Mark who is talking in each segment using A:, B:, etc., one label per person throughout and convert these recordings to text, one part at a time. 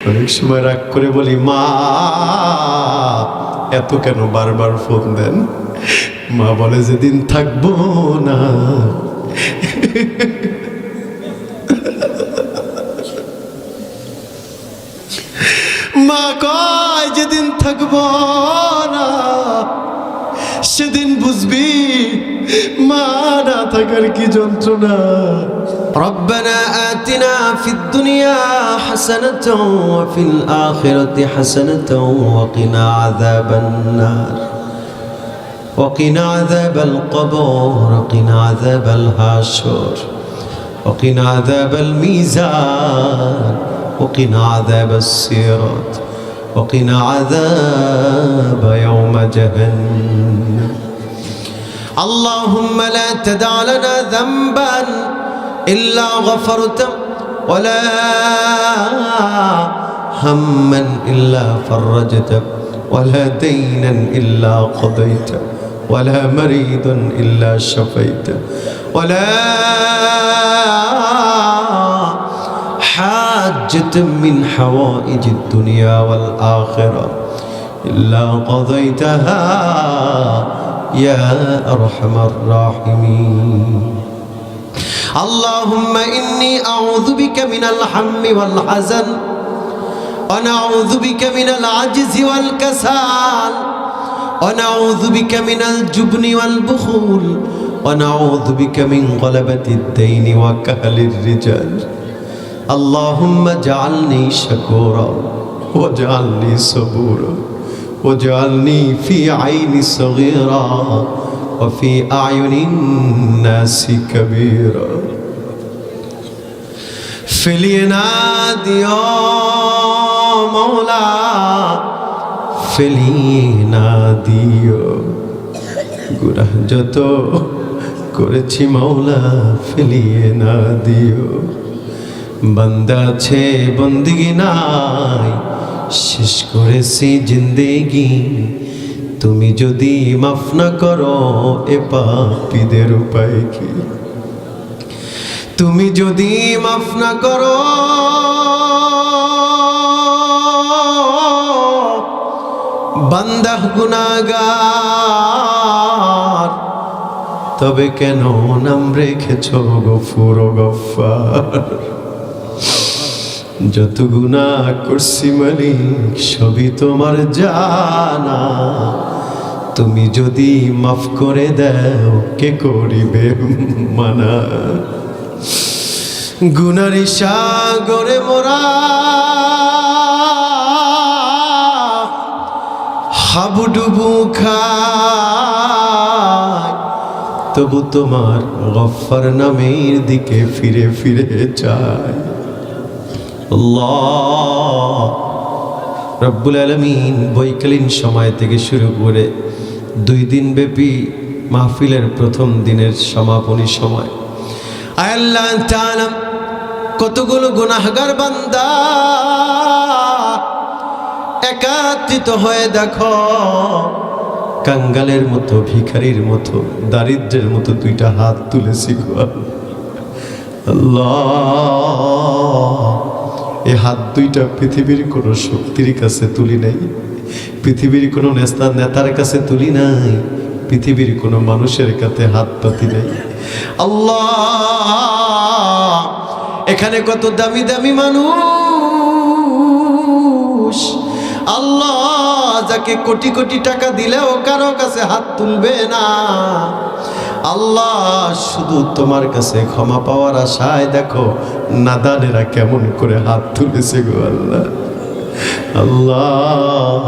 A: অনেক সময় রাগ করে বলি, মা, এত কেন বারবার ফোন দেন? মা বলে, যেদিন থাকব না। মা কয়, যেদিন থাকব না, সেদিন বুঝবি, মা না থাকার কি যন্ত্রণা?
B: ربنا آتنا في الدنيا حسنة وفي الآخرة حسنة وقنا عذاب النار. وقنا عذاب القبر وقنا عذاب الحشر وقنا عذاب الميزان وقنا عذاب الصراط وقنا عذاب يوم جهنم. اللهم لا تدع لنا ذنبا إلا غفرته ولا هما إلا فرجته ولا دينا إلا قضيته ولا مريضا إلا شفيته ولا حاجة من حوائج الدنيا والآخرة إلا قضيتها يا أرحم الراحمين. اللهم إني أعوذ بك من الهم والحزن ونعوذ بك من العجز والكسال ونعوذ بك من الجبن والبخول ونعوذ بك من غلبة الدين وكهل الرجال. اللهم اجعلني شكورا واجعلني صبورا واجعلني في عين صغيرا. وفي أعين الناس كبيرا فلينادي يا مولا فلينادي গুনাহ যত করেছি মাওলা ফেলিয়ে না দিও বান্দা আছে বন্দিগি নাই শেষ করেছি জিন্দেগি তুমি যদি মাফ না করো, এ পাপীদের উপায় কি? তুমি যদি মাফ না করো বান্দাহ গুনাগার তবে কেন নাম রেখেছ গফুর গফার? যত গুণা করছি মালিক, সবই তোমার জানা। তুমি যদি মাফ করে দাও, কে করিবে মানা? গুনারি সাগরে মোরা হাবুডুবু খায়। তবু তোমার গফার নামের দিকে ফিরে ফিরে আল্লাহ রব্বুল আলমিন বৈকালীন সময় থেকে শুরু করে দুই দিন ব্যাপী মাহফিলের প্রথম দিনের সমাপনী সময়। কতগুলো গুনাহগার বান্দা একাত্রিত হয়ে দেখো, কাঙ্গালের মতো, ভিখারির মতো, দারিদ্রের মতো দুইটা হাত তুলেছি আল্লাহ। এই হাত দুইটা পৃথিবীর কোনো শক্তির কাছে তুলি নাই। পৃথিবীর কোনো নেতা নেতার কাছে তুলি নাই। পৃথিবীর কোনো মানুষের কাছে হাত পাতি নাই। আল্লাহ, এখানে কত দামি দামি মানুষ। আল্লাহ, যাকে কোটি কোটি টাকা দিলেও কারও কাছে হাত তুলবে না। আল্লাহ, শুধু তোমার কাছে ক্ষমা পাওয়ার আশায় দেখো নাদানেরা কেমন করে হাত তুলেছে গো আল্লাহ। আল্লাহ,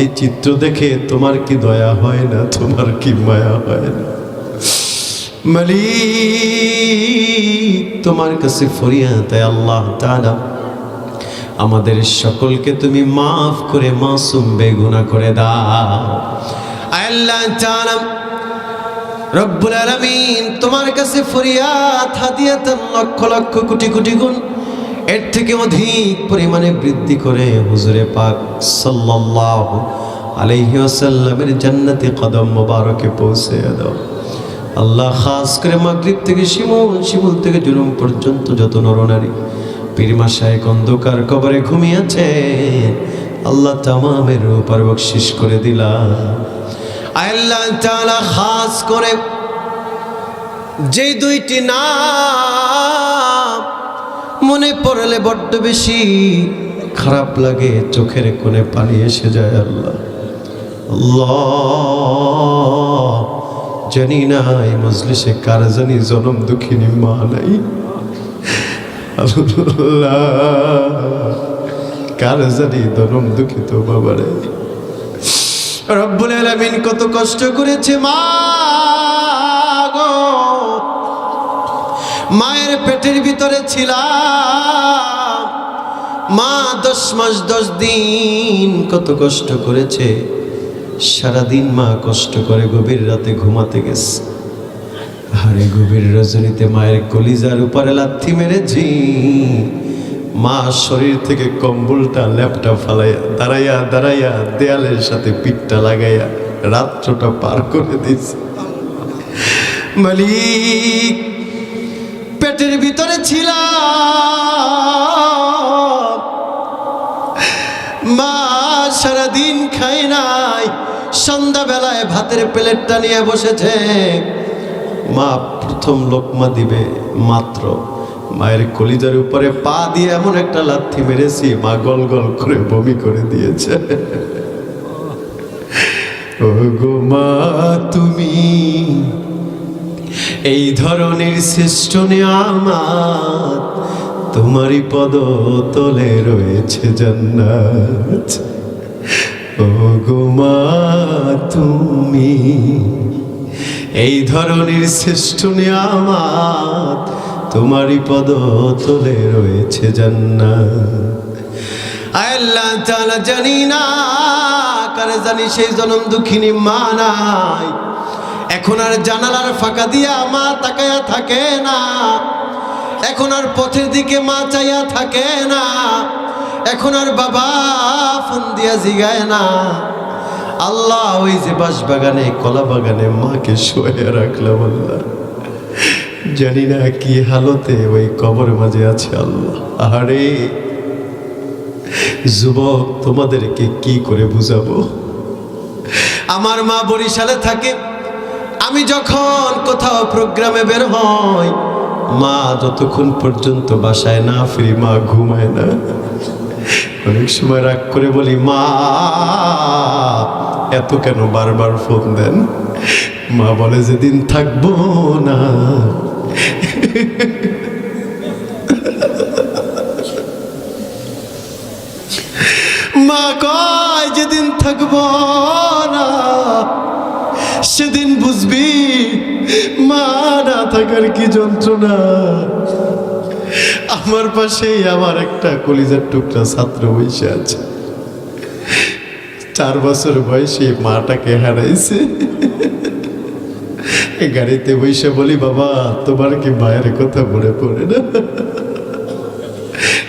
B: এই চিত্র দেখে তোমার কি দয়া হয় না, তোমার কি মায়া হয় না? মালিক, তোমার কাছে ফরিয়াদ আল্লাহ তাআলা। আমাদের সকলকে তুমি মাফ করে মাসুম বেগুনা করে দাও। আল্লাহ তাআলা রব্বুল আলামিন তোমার কাছে ফরিয়াদ, হাদিয়াতান লক্ষ লক্ষ কোটি কোটি গুণ, এর থেকে অধিক পরিমাণে বৃদ্ধি করে হুজুরে পাক সাল্লাল্লাহু আলাইহি ওয়াসাল্লামের জান্নাতি কদম মোবারকে পৌঁছে দাও। আল্লাহ খাস করে মাগরিব থেকে শিমুল শিমুল থেকে জুলুম পর্যন্ত যত নরনারী পীরমা শাহেক অন্ধকার কবরে ঘুমিয়েছে, আল্লাহ তামামের উপর বকশিস করে দিলাম আল্লাহ খাস করে যে দুইটি নাম মনে পড়লে বড্ড বেশি খারাপ লাগে, চোখের কোণে পানি এসে যায় আল্লাহ। জানি না এই মজলিসে কার জানি জনম দুঃখিনী মা নাই। কার জানি জনম দুঃখিত বাবা রে রব্বুল আলামিন কত কষ্ট করেছে মা মায়ের পেটের ভিতরে ছিলাম। মা দশ মাস, দশ দিন কত কষ্ট করেছে। সারাদিন মা কষ্ট করে গভীর রাতে ঘুমাতে গেছে। আরে গভীর রজনীতে মায়ের কলিজার উপরে লাথি মেরেছি। মা শরীর থেকে কম্বলটা, ল্যাপটা ফালাইয়া, দাঁড়াইয়া দাঁড়াইয়া, দেয়ালের সাথে পিঠটা লাগাইয়া রাত্রটা পার করে দিছে মালিক, পেটের ভিতরে ছিলাম। মা সারাদিন খাই নাই, সন্ধ্যাবেলায় ভাতের প্লেটটা নিয়ে বসেছে। মা প্রথম লোকমা দিবে মাত্র মায়ের কলিজার উপরে পা দিয়ে এমন একটা লাথি মেরেছি, মা গল গল করে বমি করে দিয়েছে। ও মা, তুমি এই ধরনের শ্রেষ্ঠ আমার তোমারই পদ তলে রয়েছে জান্নাত। ও গো মা, তুমি এই ধরনের শ্রেষ্ঠ নিয়ামাত তোমারই পদ তলে রয়েছে জান্নাত। আল্লাহ জানি না কারে জানি সেই জনম দুঃখিনী মা নাই। এখন আর জানালার ফাঁকা দিয়া মা তাকায়া থাকে না। এখন আর পথের দিকে মা চাইয়া থাকে না। এখন আর বাবা ফোন দিয়া জিগায় না। আল্লাহ ওই যে বাস বাগানে কলা বাগানে মাকে শুয়ে রাখলাম আল্লাহ। জানি না কি হালতে ওই কবর মাঝে আছে আল্লাহ। আরে যুবক, তোমাদেরকে কি করে বুঝাবো? আমার মা বরিশালে থাকে। আমি যখন কোথাও প্রোগ্রামে বের হই, মা যতক্ষণ পর্যন্ত বাসায় না ফিরি, মা ঘুমায় না। অনেক সময় রাগ করে বলি, মা, এত কেন বারবার ফোন দেন? মা বলে, যেদিন থাকব না। মা কয় যেদিন থাকব না, সেদিন বুঝবি মা না থাকার কি যন্ত্রণা। আমার পাশেই আমার একটা কলিজার টুকরা ছাত্র বসে আছে। চার বছর বয়সে মাটাকে হারাইছে। গাড়িতে বসে বলি, বাবা, তোমার কি মায়ের কথা মনে পড়ে না?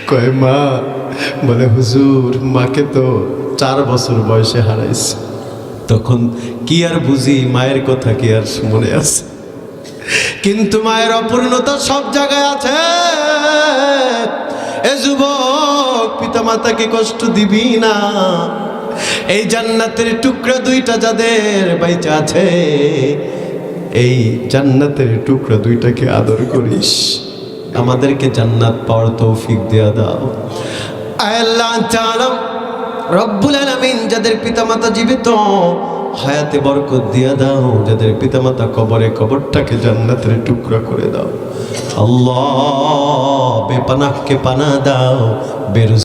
B: কয়, মা, বলে, হুজুর, মাকে তো চার বছর বয়সে হারাইছে। তখন কি আর বুঝি মায়ের কথা কি আর মনে আছে। কিন্তু মায়ের অপূর্ণতা সব জায়গায় আছে। এ যুবক পিতা মাতাকে কষ্ট দিবি না। এই জান্নাতের টুকরা দুইটা যাদের বাইচা আছে। এই জান্নাতের টুকরা দুইটাকে আদর করিস। আমাদেরকে জান্নাত পাওয়ার তৌফিক দেয়া দাও। আল্লাহ তাআলা রব্বুল আলামিন যাদের পিতামাতা জীবিত, হায়াতে বরকত দিয়া দাও। যাদের পিতামাতা কবরে কবরটাকে জান্নাতের টুকরা করে দাও। আল্লাহ, বেপানাহকে পানা দাও। বেরুজ